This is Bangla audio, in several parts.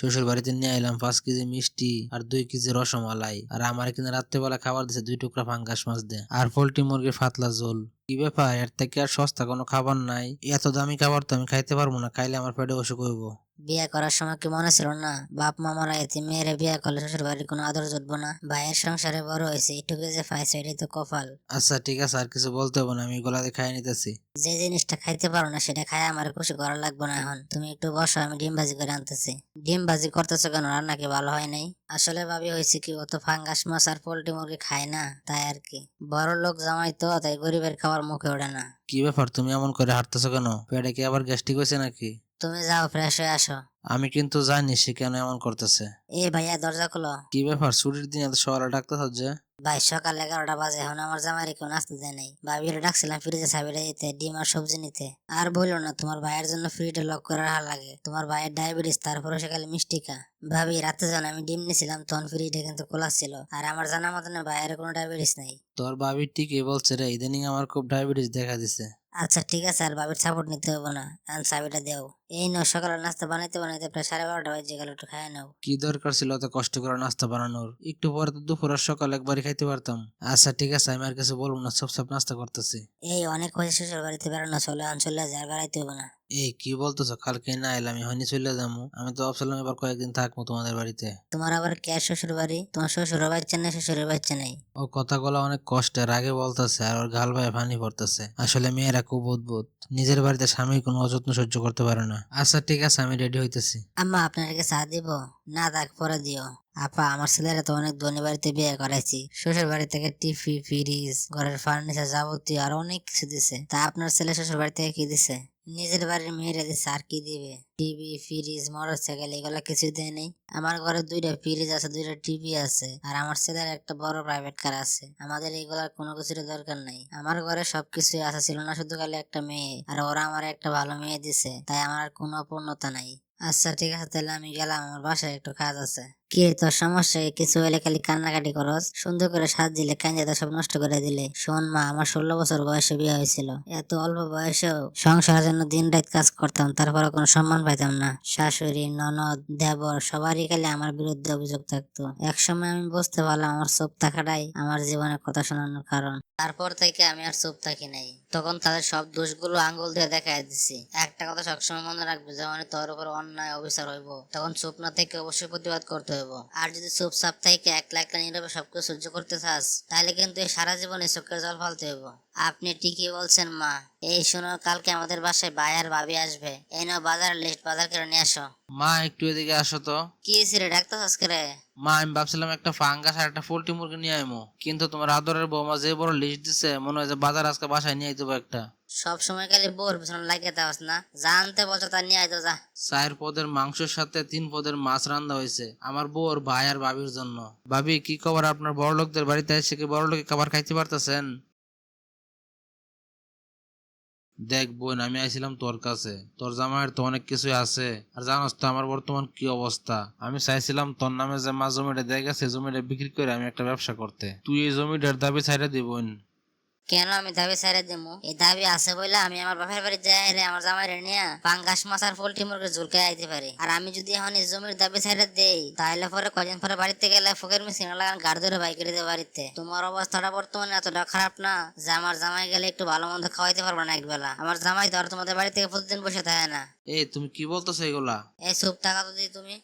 শ্বশুর বাড়িতে নিয়ে এলাম পাঁচ কেজি মিষ্টি আর দুই কেজি রসমালাই। আর আমার এখানে রাত্রেবেলা খাবার দিছে দুই টুকরা ফাঙ্গাস মাছ দেয়। আর পোল্ট্রি মুরগির ফাতলা ঝোল। কি ব্যাপার? এর থেকে আর সস্তা কোনো খাবার নাই। এত দামি খাবার তো আমি খাইতে পারব না খাইলে আমার পেটে অসুখ হইব। বিয়ে করার সময় কি মনে ছিল না? বাপ মা মারা এতে মেয়েরে বিয়ে করলে শ্বশুর বাড়ির কোনো আদর জুটবো না? ভাইয়ের সংসারে বড় হয়েছে এটুকু যে পাইছে এটাই তো কপাল। আচ্ছা ঠিক আছে আর কিছু বলতে হবে না আমি গলাতে খাই নিতেছি। যে জিনিসটা খাইতে পারো না সেটা খাই আমার খুশি করা লাগবে না এখন। তুমি একটু বসো আমি ডিম ভাজি করে আনতেছি। ডিম ভাজি করতেছো কেন? রান্না কি ভালো হয় নাই? আসলে ভাবি হয়েছে কি অত ফাঙ্গাস মাছ আর পোল্ট্রি মুরগি খায় না তাই আর কি। বড় লোক জামাই তো তাই গরিবের খাবার মুখে ওঠে না। কি ব্যাপার? তুমি এমন করে হাঁটতেছো কেন? পেটে কি আবার গ্যাস্ট্রিক হয়েছে নাকি? তুমি যাও ফ্রেশ হয়ে আসো। আমি কিন্তু জানি সে কেন এমন করতেছে। এ ভাইয়া দরজা খুলো। কি ব্যাপার? ছুটির দিন এত সকালে ডাকতেছ যে ভাই সকাল এগারোটা বাজে এখন আমার জামাইরে কেউ নাস্তা দেয় নাই। ভাবির ডাকছিলাম ফ্রিজে সাবিটা দিতে ডিম আর সবজি নিতে। আর বলল না তোমার ভাইয়ের জন্য ফ্রিটা লক করে রাখা লাগে। তোমার ভাইয়ের ডায়াবেটিস তারপরে সকালে মিষ্টি খা। ভাবি রাতে যখন আমি ডিম নিছিলাম তখন ফ্রিটা কিন্তু খোলা ছিল। আর আমার জানা মতন ভাইয়ের কোনো ডায়াবেটিস নাই। তোর ভাবি ঠিকই বলছে রে ইদানিং আমার খুব ডায়াবেটিস দেখা দিছে। আচ্ছা ঠিক আছে আর বাবির সাপোর্ট নিতে হবে না। আর চাবিটা দেও। এই নাও সকালে নাস্তা বানাইতে বানাইতে প্রায় সাড়ে বারোটা বাজে গেল একটু খাই নাও। কি দরকার ছিল অত কষ্ট করে নাস্তা বানানোর? একটু পরে তো দুপুর আর সকাল একবারই খাইতে পারতাম। আচ্ছা ঠিক আছে আমি আর কিছু বলব না সব সব নাস্তা করতেছি। এই অনেক হয়েছে শ্বশুর বাড়িতে বেড়ানো চলে আন চলে যায় আর বেড়াইতে হবে না। এই কি বলতেছো? কালকে না এলাম হয়নি চলে যাব। আমি তো ভাবছিলাম এবার কয়েকদিন থাকব তোমাদের বাড়িতে। তোমার আবার কে শ্বশুর বাড়ি? তোমার শ্বশুর বাচ্চা নেই শ্বশুরের বাচ্চা নেই ও কথাগুলো অনেক কষ্টের আগে বলতেছে আর ওর গাল ভাই পানি পড়তেছে। আসলে মেয়েরা খুব অদ্ভুত। নিজের বাড়িতে স্বামীর কোনো অযত্ন সহ্য করতে পারে না। আচ্ছা ঠিক আছে আমি রেডি হইতেছি। আম্মা আপনাকে চা দিব? না থাক পরে দিও। আপা আমার ছেলেরা তো অনেক ধনী বাড়িতে বিয়ে করাইছি। শ্বশুর বাড়ি থেকে টিভি ফ্রিজ ঘরের ফার্নিচার যাবতীয় আর অনেক কিছু দিছে। তা আপনার ছেলে শ্বশুর বাড়ি থেকে কি দিছে? নিজের বাড়ির মেয়েরা যে আর কি দিবে? টিভি, ফ্রিজ মোটর সাইকেল এগুলো কিছু দেয় নেই। আমার ঘরে দুইটা ফ্রিজ আছে, দুইটা টিভি আছে, আর আমার ছেলের একটা বড় প্রাইভেট কার আছে। আমাদের এগুলার কোনো কিছুর দরকার নাই। আমার ঘরে সবকিছু আছে, ছিল না শুধু খালি একটা মেয়ে, আর ওরা আমার একটা ভালো মেয়ে দিছে, তাই আমার আর কোনো অপূর্ণতা নাই। আচ্ছা ঠিক আছে, তাহলে আমি গেলাম, আমার বাসায় একটু কাজ আছে। কি তোর সমস্যা? কিছু হলে খালি কান্নাকাটি করস। সুন্দর করে সাজ দিলে কাঞ্জা সব নষ্ট করে দিলে। শোন মা, আমার ষোলো বছর বয়সে বিয়ে হয়েছিল। এত অল্প বয়সেও সংসারের জন্য দিন রাত কাজ করতাম তারপরে কোনো সম্মান পাইতাম না। শাশুড়ি, ননদ, দেবর, সবারই খালি আমার বিরুদ্ধে অভিযোগ থাকতো। এক সময় আমি বুঝতে পারলাম, আমার চুপ থাকাটাই আমার জীবনের কথা শোনানোর কারণ। তারপর থেকে আমি আর চুপ থাকি নাই। তখন তাদের সব দোষগুলো আঙ্গুল দিয়ে দেখাই দিছি। একটা কথা সবসময় মনে রাখবে যেমন তোর উপর অন্যায় অবিচার হইব। তখন চুপ না থেকে অবশ্যই প্রতিবাদ করতে হইব। আর যদি চুপ চাপ থেকে একলা একলা নীরবে সবকিছু সহ্য করতে চাস তাহলে কিন্তু এই সারা জীবনে চোখের জল ফালতে হইব। আপনি ঠিকই বলছেন মা। এই শোনো কালকে আমাদের বাসায় আর ভাবি আসবে। এই নাও বাজার লিস্ট বাজার করে নিয়ে আসো। মা একটু এদিকে আসো তো। কি হয়েছে রে ডাক্তার আজকে রে? মা আমি ভাবছিলাম একটা ফাঙ্গাস আর একটা পোল্ট্রি মুরগি নিয়ে আইমো। কিন্তু তোমার আদরের বৌমা যে বড় লিস্ট দিছে মনে হয় যে বাজার আজকে বাসায় নিয়ে আইতে একটা। সব সময় বোর পিছনে লাগিয়ে দেওয়াস না? জানতে বলছো তা নিয়ে আইতো যা। চার পদের মাংসের সাথে তিন পদের মাছ রান্না হয়েছে। আমার বউর ভাই আর ভাবির জন্য। ভাবি, কি খবর আপনার বড় লোকদের বাড়িতে এসে কি বড় লোকে খাবার খাইতে পারতেছেন? দেখ বোন, আমি আইছিলাম তোর কাছে। তোর জামাইয়ের তো অনেক কিছুই আছে। আর জানোস তো আমার বর্তমান কি অবস্থা। আমি চাইছিলাম তোর নামে যে মা জমিটা দেয় গেছে জমিটা বিক্রি করে আমি একটা ব্যবসা করতে। তুই এই জমিটার দাবি ছাইড়া দিবন কেন আমি দাবি ছাড়ে দেবো এই দাবি আছে বলে আমি আমার বাপের বাড়ি যাই রে আমার জামাই রে নিয়ে পাঙ্গাস মাছ আর পোল্ট্রি মুরগি ঝুলকে আইতে পারি। আর আমি যদি এখন এই জমির দাবি ছাড়ে দেই তাহলে পরে কদিন পরে বাড়িতে গেলে ফকের মেশিন লাগান গাড় ধরে বাইক দেবে বাড়িতে। তোমার অবস্থাটা বর্তমানে এতটা খারাপ না যে আমার জামাই গেলে একটু ভালো মন্দ খাওয়াইতে পারব না একবেলা। আমার জামাই তো আর তোমাদের বাড়ি থেকে প্রতিদিন বসে থাকে না। এই তুমি কি বলতেছো এগুলা? এই সুপ টাকা তো দিই তুমি।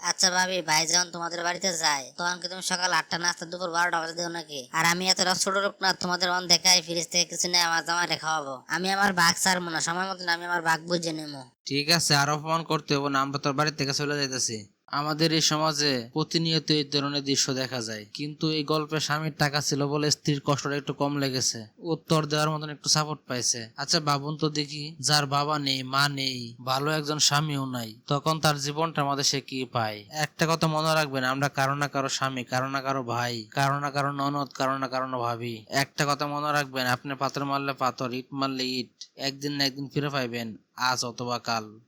আচ্ছা ভাবি ভাই যখন তোমাদের বাড়িতে যায়। তখন কি তুমি সকাল আটটা নাস্তা, দুপুর বারোটা বাজে দেও নাকি? আর আমি এত ছোট লোক না তোমাদের অন দেখাই ফ্রিজ থেকে কিছু নেই আমার জামাই খাওয়াবো। আমি আমার বাঘ ছাড়বো না, সময় মতন আমি আমার বাঘ বুঝে নেব। ঠিক আছে, আর অপমান করতে হবে না, আমরা তোর বাড়ি থেকে চলে যাইতেছি। আমাদের এই সমাজে প্রতিনিয়ত এই ধরনের দৃশ্য দেখা যায়। কিন্তু এই গল্পে স্বামীর টাকা ছিল বলে স্ত্রীর কষ্টটা একটু কম লেগেছে। উত্তর দেওয়ার মতন একটু সাপোর্ট পাইছে। আচ্ছা ভাবুন তো দেখি যার বাবা নেই, মা নেই, ভালো একজন স্বামীও নাই। তখন তার জীবনটা আমাদের সে কি পায়? একটা কথা মনে রাখবেন, আমরা কারও না কারও স্বামী, কারও না কারও ভাই, কারও না কারও ননদ, কারও না কারও ভাবি। একটা কথা মনে রাখবেন, আপনি পাথর মারলে পাথর, ইট মারলে ইট, একদিন না একদিন ফিরে পাইবেন, আজ অথবা কাল।